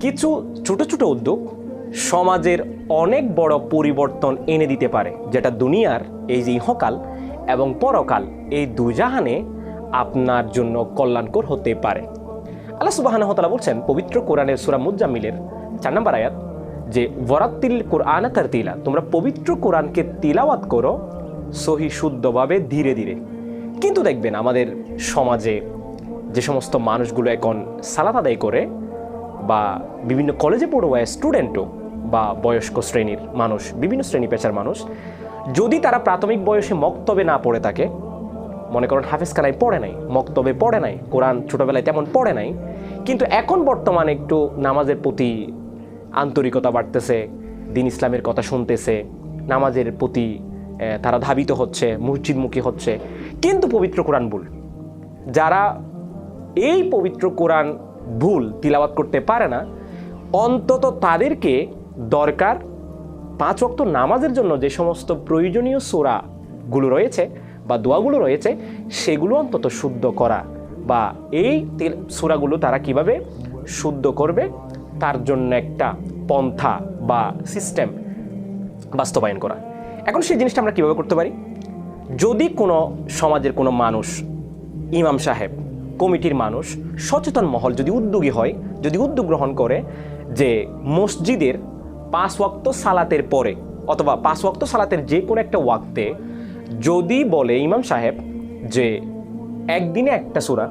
কিছু ছোট ছোট উদ্যোগ সমাজের অনেক বড় পরিবর্তন এনে দিতে পারে, যেটা দুনিয়ার এই যে ইহকাল এবং পরকাল, এই দুজাহানে আপনার জন্য কল্যাণকর হতে পারে। আল্লাহ হতলা বলছেন, পবিত্র কোরআনের সুরা মুজাম্মিলের চার নম্বর আয়াত, যে, ওয়ারাত্তিল কোরআন তার তিলা তোমরা পবিত্র কোরআনকে তিলাওয়াত করো সহি শুদ্ধভাবে ধীরে ধীরে। কিন্তু দেখবেন আমাদের সমাজে যে সমস্ত মানুষগুলো এখন সালাত আদায় করে বা বিভিন্ন কলেজে পড়ুয়া স্টুডেন্টও বা বয়স্ক শ্রেণির মানুষ, বিভিন্ন শ্রেণি পেশার মানুষ, যদি তারা প্রাথমিক বয়সে মক্তবে না পড়ে থাকে, মনে করেন হাফেজ কালাই পড়ে নাই, মক্তবে পড়ে নাই, কোরআন ছোটোবেলায় তেমন পড়ে নাই, কিন্তু এখন বর্তমানে একটু নামাজের প্রতি আন্তরিকতা বাড়তেছে, দিন ইসলামের কথা শুনতেছে, নামাজের প্রতি তারা ধাবিত হচ্ছে, মসজিদমুখী হচ্ছে, কিন্তু পবিত্র কোরআন ভুল। যারা এই পবিত্র কোরআন ভুল তিলাওয়াত করতে পারে না, অন্তত তাদেরকে দরকার পাঁচ ওয়াক্ত নামাজের জন্য যে সমস্ত প্রয়োজনীয় সোরাগুলো রয়েছে বা দোয়াগুলো রয়েছে, সেগুলো অন্তত শুদ্ধ করা বা এই সোরাগুলো তারা কীভাবে শুদ্ধ করবে, তার জন্য একটা পন্থা বা সিস্টেম বাস্তবায়ন করা। এখন সেই জিনিসটা আমরা কীভাবে করতে পারি? যদি কোনো সমাজের কোনো মানুষ, ইমাম সাহেব কমিটির মানুষ সচেতন মহল যদি উদ্যোগী হয়, যদি উদ্যোগ গ্রহণ করে যে মসজিদের পাঁচ ওয়াক্ত সালাতের পরে অথবা পাঁচ ওয়াক্ত সালাতের যে কোনো একটা ওয়াক্তে যদি বলে ইমাম সাহেব যে একদিনে একটা সুরা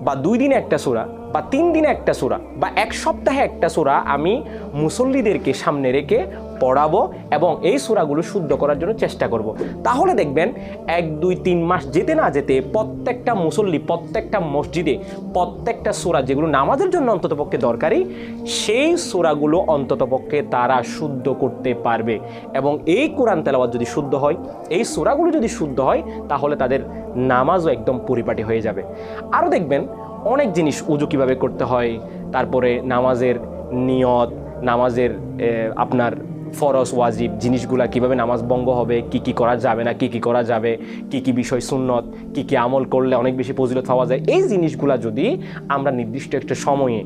বা দুই দিনে একটা সুরা বা তিন দিনে একটা সুরা বা এক সপ্তাহে একটা সুরা আমি মুসল্লিদেরকে সামনে রেখে পড়াবো এবং এই সুরাগুলো শুদ্ধ করার জন্য চেষ্টা করব। তাহলে দেখবেন এক, দুই, তিন মাস যেতে না যেতে প্রত্যেকটা মুসল্লি, প্রত্যেকটা মসজিদে, প্রত্যেকটা সুরা যেগুলো নামাজের জন্য অন্ততপক্ষে দরকারি, সেই সুরাগুলো অন্ততপক্ষে তারা শুদ্ধ করতে পারবে এবং এই কোরআন তেলাওয়াত যদি শুদ্ধ হয়, এই সুরাগুলো যদি শুদ্ধ হয়, তাহলে তাদের নামাজও একদম পরিপাটি হয়ে যাবে আরও দেখবেন অনেক জিনিস উজু কীভাবে করতে হয়, তারপরে নামাজের নিয়ত, নামাজের আপনার ফরস ওয়াজিব জিনিসগুলা কীভাবে নামাজ ভঙ্গ হবে, কি কি করা যাবে না, কি কি করা যাবে, কি কি বিষয় সুন্নত, কি কি আমল করলে অনেক বেশি ফজিলত পাওয়া যায়, এই জিনিসগুলা যদি আমরা নির্দিষ্ট একটা সময়ে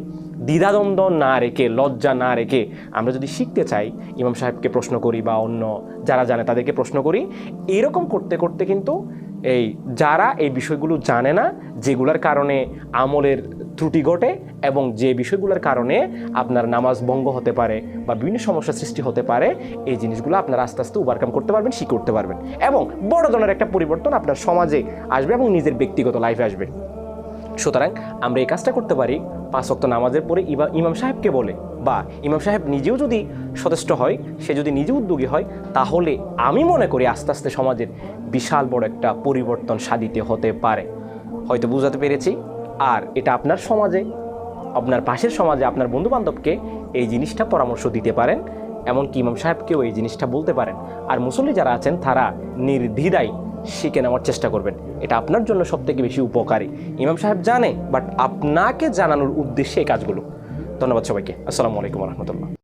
দ্বিধাদ্বন্দ্ব না রেখে, লজ্জা না রেখে আমরা যদি শিখতে চাই, ইমাম সাহেবকে প্রশ্ন করি বা অন্য যারা জানে তাদেরকে প্রশ্ন করি, এরকম করতে করতে কিন্তু এই যারা এই বিষয়গুলো জানে না, যেগুলোর কারণে আমলের ত্রুটি ঘটে এবং যে বিষয়গুলোর কারণে আপনার নামাজ ভঙ্গ হতে পারে বা বিভিন্ন সমস্যার সৃষ্টি হতে পারে, এই জিনিসগুলো আপনারা আস্তে আস্তে ওভারকাম করতে পারবেন, শিখে করতে পারবেন। এবং বড় ধরনের একটা পরিবর্তন আপনার সমাজে আসবে এবং নিজের ব্যক্তিগত লাইফে আসবে। সুতরাং আমরা এই কাজটা করতে পারি পাঁচ ওয়াক্ত নামাজের পরে ইমাম সাহেবকে বলে বা ইমাম সাহেব নিজেও যদি সচেষ্ট হয়, সে যদি নিজে উদ্যোগী হয়, তাহলে আমি মনে করি আস্তে আস্তে সমাজের বিশাল বড় একটা পরিবর্তন সাধিতে হতে পারে। হয়তো বুঝাতে পেরেছি? আর এটা আপনার সমাজে, আপনার পাশের সমাজে আপনার বন্ধুবান্ধবকে এই জিনিসটা পরামর্শ দিতে পারেন, এমনকি ইমাম সাহেবকেও এই জিনিসটা বলতে পারেন। আর মুসল্লি যারা আছেন, তারা নির্দ্বিধায় শিখে নেওয়ার চেষ্টা করবেন। এটা আপনার জন্য সবথেকে বেশি উপকারী। ইমাম সাহেব জানে, বাট আপনাকে জানানোর উদ্দেশ্যে এই কাজগুলো। ধন্যবাদ সবাইকে। আসসালামু আলাইকুম রহমতুল্লাহ।